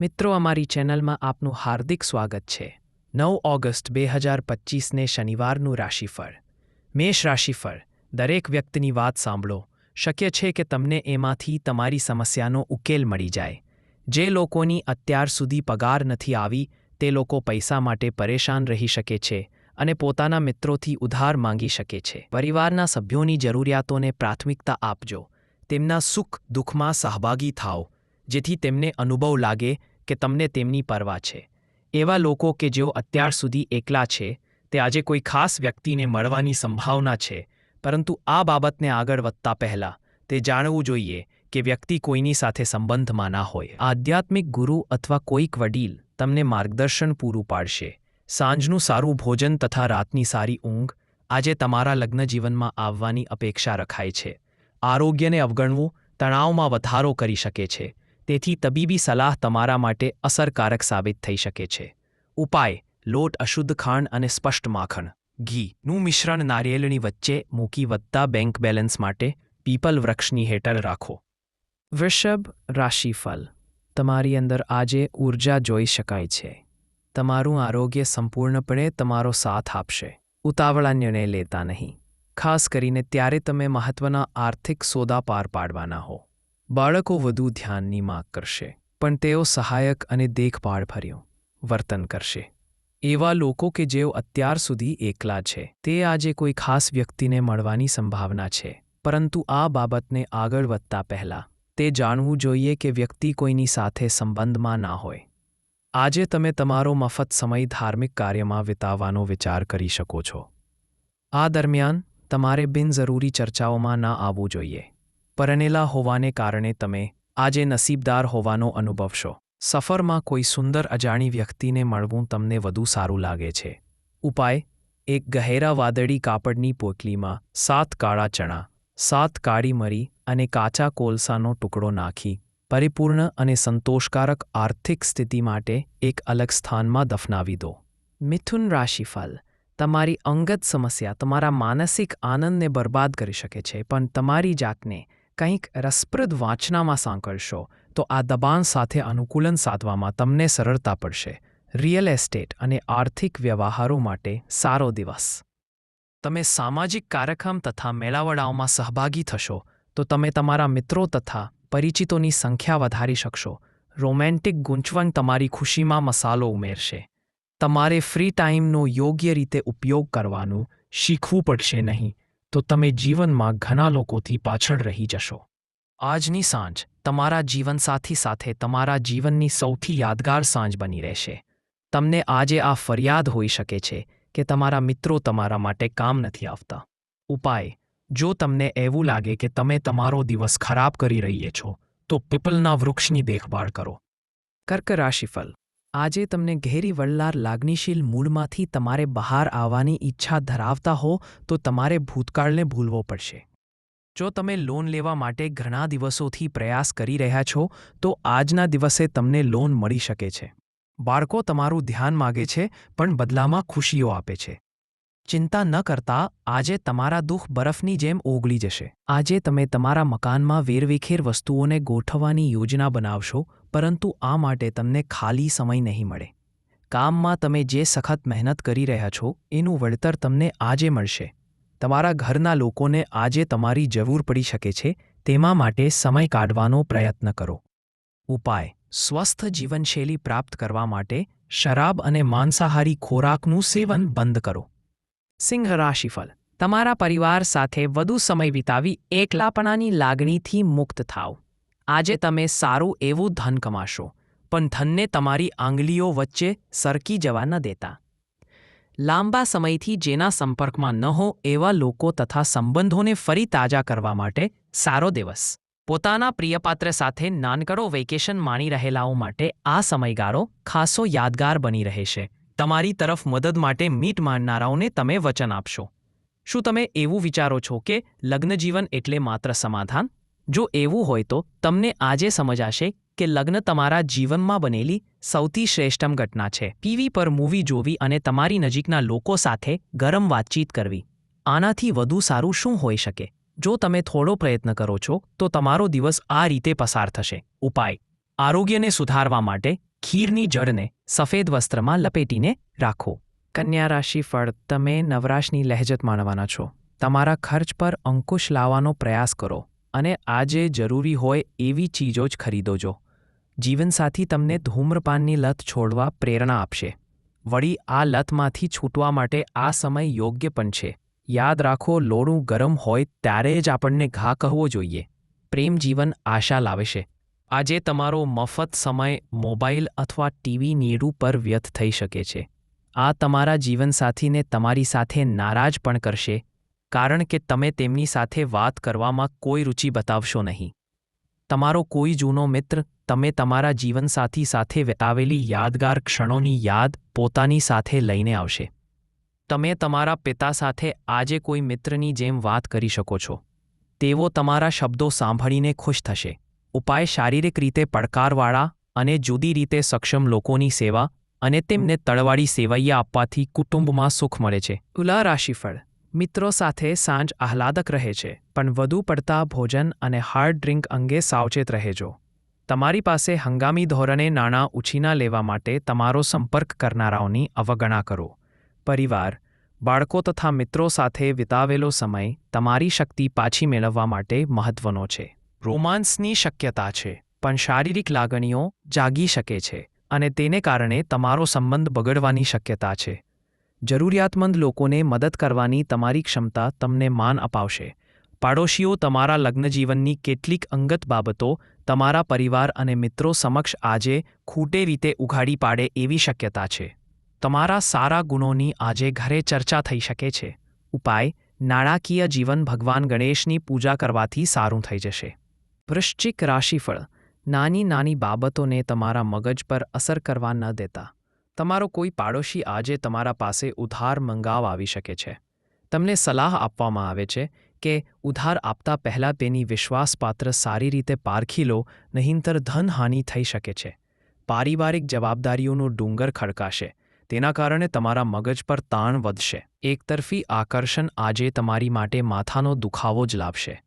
મિત્રો, અમારી ચેનલમાં આપનું હાર્દિક સ્વાગત છે. નવ ઓગસ્ટ બે હજાર પચીસને શનિવારનું રાશિફળ. મેષ રાશિફળ. દરેક વ્યક્તિની વાત સાંભળો. શક્ય છે કે તમને એમાંથી તમારી સમસ્યાનો ઉકેલ મળી જાય. જે લોકોની અત્યાર સુધી પગાર નથી આવી, તે લોકો પૈસા માટે પરેશાન રહી શકે છે અને પોતાના મિત્રોથી ઉધાર માંગી શકે છે. પરિવારના સભ્યોની જરૂરિયાતોને પ્રાથમિકતા આપજો. તેમના સુખ દુઃખમાં સહભાગી થાઓ, જેથી તેમને અનુભવ લાગે કે તમને તેમની પરવા છે. એવા લોકો કે જેઓ અત્યાર સુધી એકલા છે, તે આજે કોઈ ખાસ વ્યક્તિને મળવાની સંભાવના છે, પરંતુ આ બાબતને આગળ વધતા પહેલાં તે જાણવું જોઈએ કે વ્યક્તિ કોઈની સાથે સંબંધમાં ના હોય. આધ્યાત્મિક ગુરુ અથવા કોઈક વડીલ તમને માર્ગદર્શન પૂરું પાડશે. સાંજનું સારું ભોજન તથા રાતની સારી ઊંઘ આજે તમારા લગ્ન જીવનમાં આવવાની અપેક્ષા રખાય છે. આરોગ્યને અવગણવું તણાવમાં વધારો કરી શકે છે. તેથી તબીબી સલાહ તમારા માટે અસરકારક સાબિત થઈ શકે છે. ઉપાય, લોટ અશુદ્ધ ખાંડ અને સ્પષ્ટ માખણ. ઘીનું મિશ્રણ નારિયેળની વચ્ચે મૂકી વધતા બેંક બેલેન્સ માટે પીપલ વૃક્ષની હેઠળ રાખો. વૃષભ રાશિફળ. તમારી અંદર આજે ઊર્જા જોઈ શકાય છે. તમારું આરોગ્ય સંપૂર્ણપણે તમારો સાથ આપશે. ઉતાવળા નિર્ણય લેતા નહીં. ખાસ કરીને ત્યારે તમે મહત્વના આર્થિક સોદા પાર પાડવાના હો. બાળકો વધુ ધ્યાનની માગ કરશે, પણ તેઓ સહાયક અને દેખભાળભર્યું વર્તન કરશે. એવા લોકો કે જેઓ અત્યાર સુધી એકલા છે, તે આજે કોઈ ખાસ વ્યક્તિને મળવાની સંભાવના છે, પરંતુ આ બાબતને આગળ વધતા પહેલાં, તે જાણવું જોઈએ કે વ્યક્તિ કોઈની સાથે સંબંધમાં ના હોય. આજે તમે તમારો મફત સમય ધાર્મિક કાર્યમાં વિતાવવાનો વિચાર કરી શકો છો. આ દરમિયાન, તમારે બિનજરૂરી ચર્ચાઓમાં ના આવવું જોઈએ. પરણેલા હોવાને કારણે તમે આજે નસીબદાર હોવાનો અનુભવશો. સફરમાં કોઈ સુંદર અજાણી વ્યક્તિને મળવું તમને વધુ સારું લાગે છે. ઉપાય, એક ગહેરા વાદળી કાપડની પોટલીમાં સાત કાળા ચણા, સાત કાળી મરી અને કાચા કોલસાનો ટુકડો નાખી, પરિપૂર્ણ અને સંતોષકારક આર્થિક સ્થિતિ માટે એક અલગ સ્થાનમાં દફનાવી દો. મિથુન રાશિફળ, તમારી અંગત સમસ્યા તમારા માનસિક આનંદને બરબાદ કરી શકે છે, પણ તમારી જાતને કંઈક રસપ્રદ વાંચનામાં સાંકળશો, તો આ દબાણ સાથે અનુકૂલન સાધવામાં તમને સરળતા પડશે. રિયલ એસ્ટેટ અને આર્થિક વ્યવહારો માટે સારો દિવસ. તમે સામાજિક કાર્યક્રમ તથા મેળાવડાઓમાં સહભાગી થશો, તો તમે તમારા મિત્રો તથા પરિચિતોની સંખ્યા વધારી શકશો. રોમેન્ટિક ગૂંચવણ તમારી ખુશીમાં મસાલો ઉમેરશે. તમારે ફ્રી ટાઈમનો યોગ્ય રીતે ઉપયોગ કરવાનું શીખવું પડશે નહીં. તો તમે જીવનમાં ઘણા લોકોથી પાછળ રહી જશો. આજની સાંજ તમારા જીવનસાથી સાથે તમારા જીવનની સૌથી યાદગાર સાંજ બની રહેશે. તમને આજે આ ફરિયાદ હોઈ શકે છે કે તમારા મિત્રો તમારા માટે કામ નથી આવતા. ઉપાય, જો તમને એવું લાગે કે તમે તમારો દિવસ ખરાબ કરી રહીએ છો, તો પીપલના વૃક્ષની દેખભાળ કરો. કર્ક રાશિફળ આજે તમને ઘેરી વળનાર લાગણીશીલ મૂળમાંથી તમારે બહાર આવવાની ઈચ્છા ધરાવતા હો, તો તમારે ભૂતકાળને ભૂલવો પડશે. જો તમે લોન લેવા માટે ઘણા દિવસોથી પ્રયાસ કરી રહ્યા છો, તો આજના દિવસે તમને લોન મળી શકે છે. બાળકો તમારું ધ્યાન માગે છે, પણ બદલામાં ખુશીઓ આપે છે. ચિંતા ન કરતા, આજે તમારા દુઃખ બરફની જેમ ઓગળી જશે. આજે તમે તમારા મકાનમાં વેરવિખેર વસ્તુઓને ગોઠવવાની યોજના બનાવશો, પરંતુ આ માટે તમને ખાલી સમય નહીં મળે. કામમાં તમે જે સખત મહેનત કરી રહ્યા છો, એનું વળતર તમને આજે મળશે. તમારા ઘરના લોકોને આજે તમારી જરૂર પડી શકે છે, તેમાં માટે સમય કાઢવાનો પ્રયત્ન કરો. ઉપાય. સ્વસ્થ જીવનશૈલી પ્રાપ્ત કરવા માટે શરાબ અને માંસાહારી ખોરાકનું સેવન બંધ કરો. સિંહ રાશિફળ. તમારા પરિવાર સાથે વધુ સમય વિતાવી એકલાપણાની લાગણીથી મુક્ત થાવ આજે તમે સારું એવું ધન કમાશો, પણ ધનને તમારી આંગળીઓ વચ્ચે સરકી જવા ન દેતા. લાંબા સમયથી જેના સંપર્કમાં ન હો એવા લોકો તથા સંબંધોને ફરી તાજા કરવા માટે સારો દિવસ. પોતાના પ્રિયપાત્ર સાથે નાનકડો વેકેશન માણી રહેલાઓ માટે આ સમયગાળો ખાસો યાદગાર બની રહેશે. તમારી તરફ મદદ માટે મીટ માંડનારાઓને તમે વચન આપશો. શું તમે એવું વિચારો છો કે લગ્નજીવન એટલે માત્ર સમાધાન? જો એવું હોય તો તમને આજે સમજાશે કે લગ્ન તમારા જીવનમાં બનેલી સૌથી શ્રેષ્ઠમ ઘટના છે. પીવી પર મૂવી જોવી અને તમારી નજીકના લોકો સાથે ગરમ વાતચીત કરવી. આનાથી વધુ સારું શું હોઈ શકે? જો તમે થોડો પ્રયત્ન કરો છો, તો તમારો દિવસ આ રીતે પસાર થશે. ઉપાય. આરોગ્યને સુધારવા માટે ખીરની જળને સફેદ વસ્ત્રમાં લપેટીને રાખો. કન્યા રાશિ ફળ તમે નવરાશની લહેજત માણવાના છો. તમારા ખર્ચ પર અંકુશ લાવવાનો પ્રયાસ કરો અને આજે જરૂરી હોય એવી ચીજો જ ખરીદો જો. જીવનસાથી તમને ધૂમ્રપાનની લત છોડવા પ્રેરણા આપશે. વળી આ લતમાંથી છૂટવા માટે આ સમય યોગ્ય પણ છે. યાદ રાખો લોડું ગરમ હોય ત્યારે જ આપણને ઘા કહવો જોઈએ. પ્રેમ જીવન આશા લાવે છે. આજે તમારો મફત સમય મોબાઈલ અથવા ટીવી નીડું પર વ્યર્થ થઈ શકે છે. આ તમારા જીવનસાથીને તમારી સાથે નારાજ પણ કરશે, કારણ કે તમે તેમની સાથે વાત કરવામાં કોઈ રુચિ બતાવશો નહીં. તમારો કોઈ જૂનો મિત્ર, તમે તમારા જીવનસાથી સાથે વિતાવેલી યાદગાર ક્ષણોની યાદ પોતાની સાથે લઈને આવશે. તમે તમારા પિતા સાથે આજે કોઈ મિત્રની જેમ વાત કરી શકો છો. તેઓ તમારા શબ્દો સાંભળીને ખુશ થશે. ઉપાય શારીરિક રીતે પડકારવાળા અને જુદી રીતે સક્ષમ લોકોની સેવા અને તેમને તળવાળી સેવૈયા આપવાથી કુટુંબમાં સુખ મળે છે. તુલા રાશિફળ. મિત્રો સાથે સાંજ આહલાદક રહે છે, પણ વધુ પડતા ભોજન અને હાર્ડ ડ્રિંક અંગે સાવચેત રહેજો. તમારી પાસે હંગામી ધોરણે નાણાં ઉછીના લેવા માટે તમારો સંપર્ક કરનારાઓની અવગણા કરો. પરિવાર. બાળકો તથા મિત્રો સાથે વિતાવેલો સમય તમારી શક્તિ પાછી મેળવવા માટે મહત્વનો છે. રોમાન્સની શક્યતા છે, પણ શારીરિક લાગણીઓ જાગી શકે છે અને તેને કારણે તમારો સંબંધ બગડવાની શક્યતા છે. જરૂરિયાતમંદ લોકોને મદદ કરવાની તમારી ક્ષમતા તમને માન અપાવશે. પાડોશીઓ તમારા લગ્નજીવનની કેટલીક અંગત બાબતો તમારા પરિવાર અને મિત્રો સમક્ષ આજે ખૂટે રીતે ઉઘાડી પાડે એવી શક્યતા છે. તમારા સારા ગુણોની આજે ઘરે ચર્ચા થઈ શકે છે. ઉપાય, નાણાકીય જીવન ભગવાન ગણેશની પૂજા કરવાથી સારું થઈ જશે. વૃશ્ચિક રાશિફળ. નાની નાની બાબતોને તમારા મગજ પર અસર કરવા ન દેતા. તમારો કોઈ પાડોશી આજે તમારા પાસે ઉધાર મંગાવ આવી શકે છે. તમને સલાહ આપવામાં આવે છે કે ઉધાર આપતા પહેલાં તેની વિશ્વાસપાત્ર સારી રીતે પારખી લો, નહીંતર ધનહાનિ થઈ શકે છે. પારિવારિક જવાબદારીઓનો ડુંગર ખડકાશે. તેના કારણે તમારા મગજ પર તાણ વધશે. એકતરફી આકર્ષણ આજે તમારી માટે માથાનો દુખાવો જ લાવશે.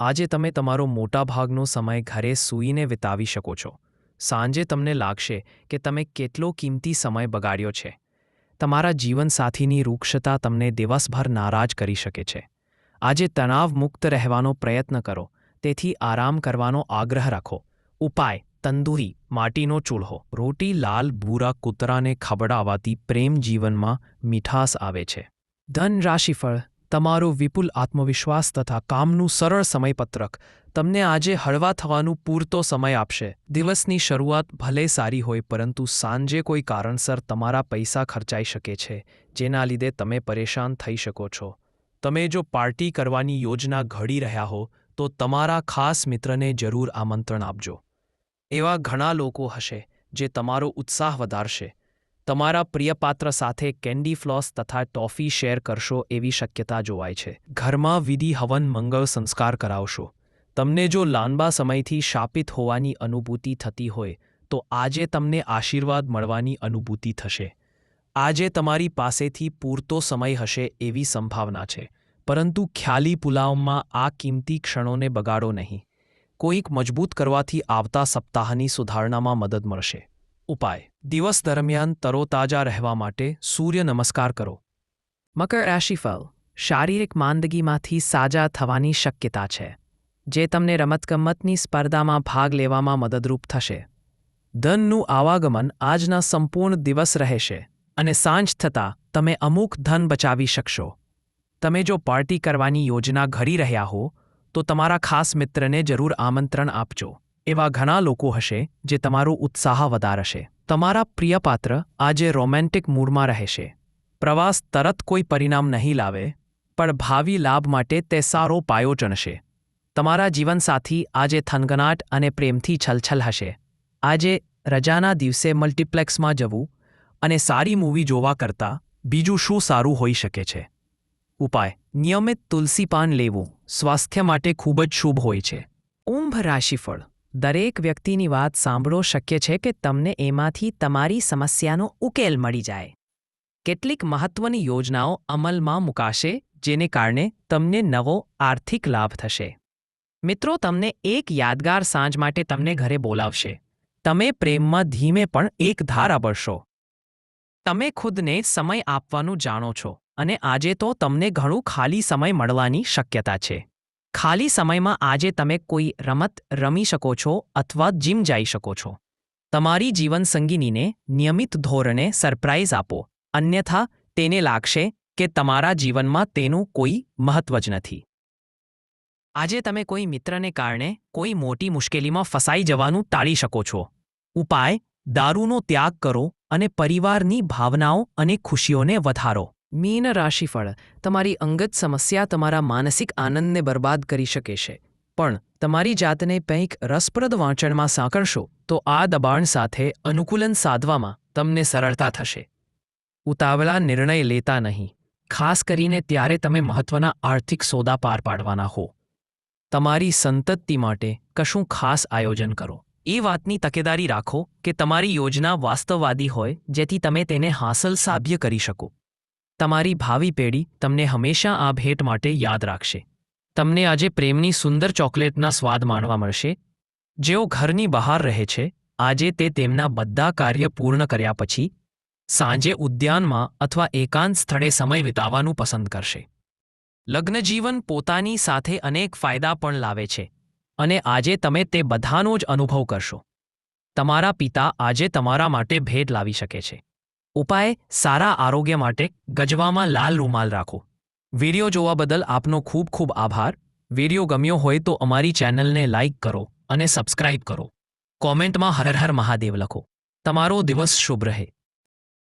આજે તમે તમારો મોટાભાગનો સમય ઘરે સૂઈને વિતાવી શકો છો. સાંજે તમને લાગશે કે તમે કેટલો કિંમતી સમય બગાડ્યો છે. તમારા જીવનસાથીની રૂક્ષતા તમને દિવસભર નારાજ કરી શકે છે. આજે તણાવમુક્ત રહેવાનો પ્રયત્ન કરો, તેથી આરામ કરવાનો આગ્રહ રાખો. ઉપાય, તંદુરી, માટીનો ચૂલ્હો. રોટી લાલ, ભૂરા કૂતરાને ખબડાવવાથી પ્રેમ જીવનમાં મીઠાસ આવે છે. ધન રાશિફળ તમારો વિપુલ આત્મવિશ્વાસ તથા કામનું સરળ સમયપત્રક. તમને આજે હળવા થવાનું પૂરતો સમય આપશે. દિવસની શરૂઆત ભલે સારી હોય, પરંતુ સાંજે કોઈ કારણસર તમારા પૈસા ખર્ચાઈ શકે છે, જેના લીધે તમે પરેશાન થઈ શકો છો. તમે જો પાર્ટી કરવાની યોજના ઘડી રહ્યા હો, તો તમારા ખાસ મિત્રને જરૂર આમંત્રણ આપજો. એવા ઘણા લોકો હશે, જે તમારો ઉત્સાહ વધારશે. તમારા પ્રિયપાત્ર સાથે કેન્ડી ફ્લોસ તથા ટોફી શેર કરશો એવી શક્યતા જોવાય છે. ઘરમાં વિધિ હવન મંગળ સંસ્કાર કરાવશો. તમને જો લાંબા સમયથી શાપિત હોવાની અનુભૂતિ થતી હોય, તો આજે તમને આશીર્વાદ મળવાની અનુભૂતિ થશે. આજે તમારી પાસેથી પૂરતો સમય હશે એવી સંભાવના છે. પરંતુ ખ્યાલી પુલાવમાં આ કિંમતી ક્ષણોને બગાડો નહીં. કોઈક મજબૂત કરવાથી આવતા સપ્તાહની સુધારણામાં મદદ મળશે. ઉપાય. દિવસ દરમિયાન તરોતાજા રહેવા માટે સૂર્ય નમસ્કાર કરો. મકર રાશિફળ શારીરિક માંદગીમાંથી સાજા થવાની શક્યતા છે, જે તમને રમતગમતની સ્પર્ધામાં ભાગ લેવામાં મદદરૂપ થશે. ધનનું આવાગમન આજના સંપૂર્ણ દિવસ રહેશે અને સાંજ થતાં તમે અમુક ધન બચાવી શકશો. તમે જો પાર્ટી કરવાની યોજના ઘડી રહ્યા હો, તો તમારા ખાસ મિત્રને જરૂર આમંત્રણ આપજો. એવા ઘણા લોકો હશે જે તમારો ઉત્સાહ વધારશે. તમારા પ્રિયપાત્ર આજે રોમેન્ટિક મૂડમાં રહેશે. પ્રવાસ તરત કોઈ પરિણામ નહીં લાવે, પણ ભાવિ લાભ માટે તે સારો પાયો ચણશે. તમારા જીવનસાથી આજે થનગનાટ અને પ્રેમથી છલછલ હશે. આજે રજાના દિવસે મલ્ટીપ્લેક્સમાં જવું અને સારી મૂવી જોવા કરતાં બીજું શું સારું હોઈ શકે છે? ઉપાય, નિયમિત તુલસી પાન લેવું સ્વાસ્થ્ય માટે ખૂબ જ શુભ હોય છે. ઊંભ રાશિફળ દરેક વ્યક્તિની વાત સાંભળો શક્ય છે કે તમને એમાંથી તમારી સમસ્યાનો ઉકેલ મળી જાય. કેટલીક મહત્વની યોજનાઓ અમલમાં મુકાશે, જેને કારણે તમને નવો આર્થિક લાભ થશે. મિત્રો, તમને એક યાદગાર સાંજ માટે તમને ઘરે બોલાવશે. તમે પ્રેમમાં ધીમે પણ એક ધારા બળશો તમે ખુદને સમય આપવાનું જાણો છો અને આજે તો તમને ઘણું ખાલી સમય મળવાની શક્યતા છે. ખાલી સમયમાં આજે તમે કોઈ રમત રમી શકો છો અથવા જીમ જઈ શકો છો. તમારી જીવનસંગીનીને નિયમિત ધોરણે સરપ્રાઇઝ આપો. અન્યથા, તેને લાગશે કે તમારા જીવનમાં તેનું કોઈ મહત્વ જ નથી. આજે તમે કોઈ મિત્રને કારણે કોઈ મોટી મુશ્કેલીમાં ફસાઈ જવાનું ટાળી શકો છો. ઉપાય, દારૂનો ત્યાગ કરો અને પરિવારની ભાવનાઓ અને ખુશીઓને વધારો. મીન રાશિફળ તમારી અંગત સમસ્યા તમારા માનસિક આનંદને બરબાદ કરી શકે છે. પણ તમારી જાતને કંઈક રસપ્રદ વાંચણમાં સાંકળશો તો આ દબાણ સાથે અનુકૂલન સાધવામાં તમને સરળતા થશે. ઉતાવળા નિર્ણય લેતા નહીં. ખાસ કરીને ત્યારે તમે મહત્વના આર્થિક સોદા પાર પાડવાના હો. તમારી સંતતિ માટે કશું ખાસ આયોજન કરો. એ વાતની તકેદારી રાખો કે તમારી યોજના વાસ્તવવાદી હોય જેથી તમે તેને હાંસલ સાધ્ય કરી શકો. તમારી ભાવિ પેઢી તમને હંમેશા આ ભેટ માટે યાદ રાખશે. તમને આજે પ્રેમની સુંદર ચોકલેટના સ્વાદ માણવા મળશે. જેઓ ઘરની બહાર રહે છે, આજે તે તેમના બધા કાર્ય પૂર્ણ કર્યા પછી, સાંજે ઉદ્યાનમાં અથવા એકાંત સ્થળે સમય વિતાવવાનું પસંદ કરશે. લગ્નજીવન પોતાની સાથે અનેક ફાયદા પણ લાવે છે, અને આજે તમે તે બધાનો જ અનુભવ કરશો. તમારા પિતા આજે તમારા માટે ભેટ લાવી શકે છે. ઉપાય સારા આરોગ્ય માટે ગજવામાં લાલ રૂમાલ રાખો. વીડિયો જોવા બદલ આપનો ખૂબ ખૂબ આભાર. વીડિયો ગમ્યો હોય તો અમારી ચેનલને લાઇક કરો અને સબસ્ક્રાઇબ કરો. કોમેન્ટમાં હર હર મહાદેવ લખો. તમારો દિવસ શુભ રહે.